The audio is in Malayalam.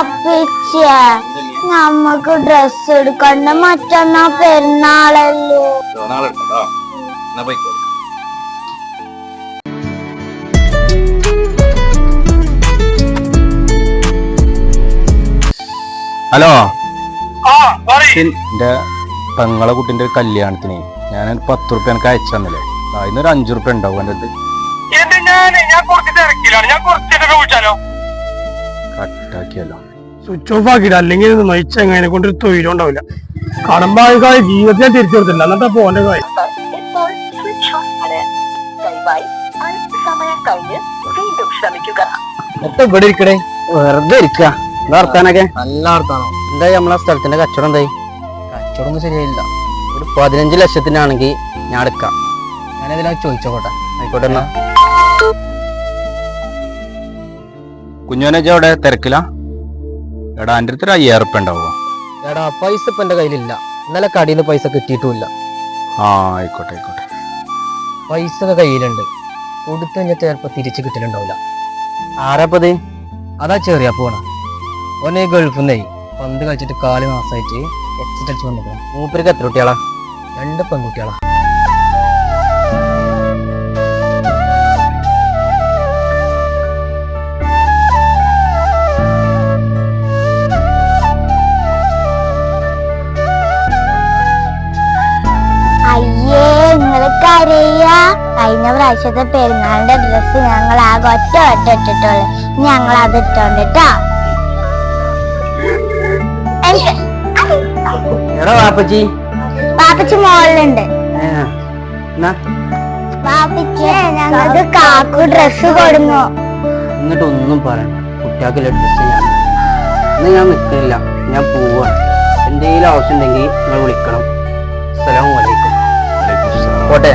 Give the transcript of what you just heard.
വാപ്പിച്ച നമുക്ക് ഡ്രസ് എടുക്കണ്ട മറ്റന്നാ പെരുന്നാളല്ലേ. ഹലോ? എന്റെ പെങ്ങളെ കുട്ടിന്റെ ഒരു കല്യാണത്തിന് ഞാൻ ഒരു പത്ത് റുപ്യ എനിക്ക് അയച്ചു തന്നില്ലേ? അതിനൊരു അഞ്ചു റുപ്യ ഉണ്ടാവും എന്റെ അടുത്ത്. കട്ടാക്കിയല്ലോ സ്വിച്ച് ഓഫ് ആക്കിയിട്ട് അല്ലെങ്കിൽ ഇത് നയിച്ച എങ്ങനെ കൊണ്ട് ഒരു തൊഴിലും ഉണ്ടാവില്ല. കടമ്പായ ജീവിതത്തിൽ ഞാൻ തിരിച്ചു കൊടുത്തില്ല എന്നിട്ടാ പോന്റെ കാര്യം. എത്ര ഇവിടെ ഇരിക്കടേ വെറുതെ ഇരിക്കുക. എന്താ വർത്താനൊക്കെ? നല്ല വർത്താനോ. എന്തായി നമ്മളെ സ്ഥലത്തിന്റെ കച്ചവടം എന്തായി? കച്ചവടം ശരിയായില്ല. ഒരു പതിനഞ്ച് ലക്ഷത്തിനാണെങ്കിൽ ഞാൻ എടുക്കാം. ഞാനതിലാ ചോദിച്ചോട്ടെ ആയിക്കോട്ടെ എന്നാ. കുഞ്ഞോനെ അവിടെ തിരക്കില്ല എടാ എന്റെ അടുത്ത് ഒരു അയ്യായിരം ഉണ്ടാവോ എടാ പൈസ ഇപ്പൊ എന്റെ കയ്യിലില്ല. ഇന്നലെ കടയിൽ നിന്ന് പൈസ കിട്ടിയിട്ടുമില്ല. ആ ആയിക്കോട്ടെ ആയിക്കോട്ടെ. പൈസ ഒക്കെ കയ്യിലുണ്ട്. കൊടുത്തു കഴിഞ്ഞിട്ട് ചിലപ്പോ തിരിച്ചു കിട്ടലുണ്ടാവില്ല. ആരാപ്പത് അതാ ചെറിയ പോണ ഓനെ ഗൾഫിൽ നിന്നേ പന്ത് കളിച്ചിട്ട് കാൽ മാസമായിട്ട് എക്സിറ്റ് അടിച്ച് വന്നിക്കണം മൂപ്പർക്ക് എത്ര കുട്ടികളാ? രണ്ട് പെൺകുട്ടികളാ. കഴിഞ്ഞ പ്രാവശ്യത്തെ പെരുന്നാളിന്റെ ഡ്രസ് ഞങ്ങൾ ആകെ ഒറ്റ ഒറ്റ ഇട്ടിട്ടുള്ളു. ഞങ്ങൾ അത് ഇട്ടോണ്ടിട്ടാ എടാ വാപ്പച്ചി. പാപ്പച്ചി മോളിലുണ്ട്. എന്നിട്ടൊന്നും പാപ്പച്ചി ഞങ്ങൾക്ക് കാക്കു ഡ്രസ്സ് കൊടുന്നു എന്നിട്ട് ഒന്നും പറയണ്ട. കുട്ടികൾക്കുള്ള ഡ്രസ്സ് ഞാൻ ഇന്ന് ഞാൻ നിൽക്കില്ല ഞാൻ പോവാണ് എന്തെങ്കിലും ആവശ്യം ഉണ്ടെങ്കിൽ നിങ്ങൾ വിളിക്കണം. അസ്സലാമു അലൈക്കും. വലൈക്കും പോട്ടെ?